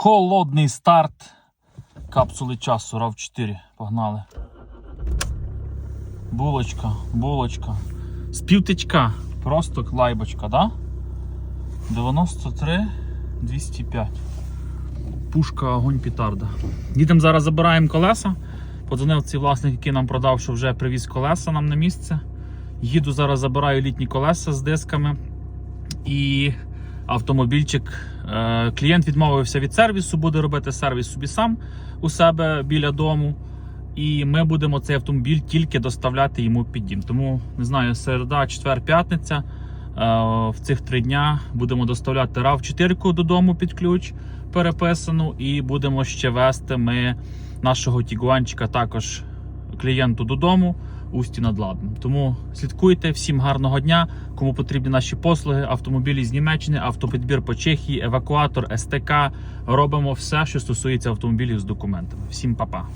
Холодний старт. Капсули часу RAV 4. Погнали. Булочка, булочка. З півтичка. Просто клайбочка, да? 93 205. Пушка огонь пітарда. Їдемо зараз забираємо колеса. Подзвонив цей власник, який нам продав, що вже привіз колеса нам на місце. Їду зараз забираю літні колеса з дисками. І автомобільчик. е, Клієнт відмовився від сервісу, буде робити сервіс собі сам у себе біля дому. І ми будемо цей автомобіль тільки доставляти йому під дім. Тому не знаю, середа, четвер, п'ятниця. е, В цих три дня будемо доставляти rav 4 додому під ключ переписану, і будемо ще вести ми нашого тігуанчика також клієнту додому. Усті над Ладном. Тому слідкуйте, всім гарного дня. Кому потрібні наші послуги, автомобілі з Німеччини, автопідбір по Чехії, евакуатор, СТК. Робимо все, що стосується автомобілів з документами. Всім па-па.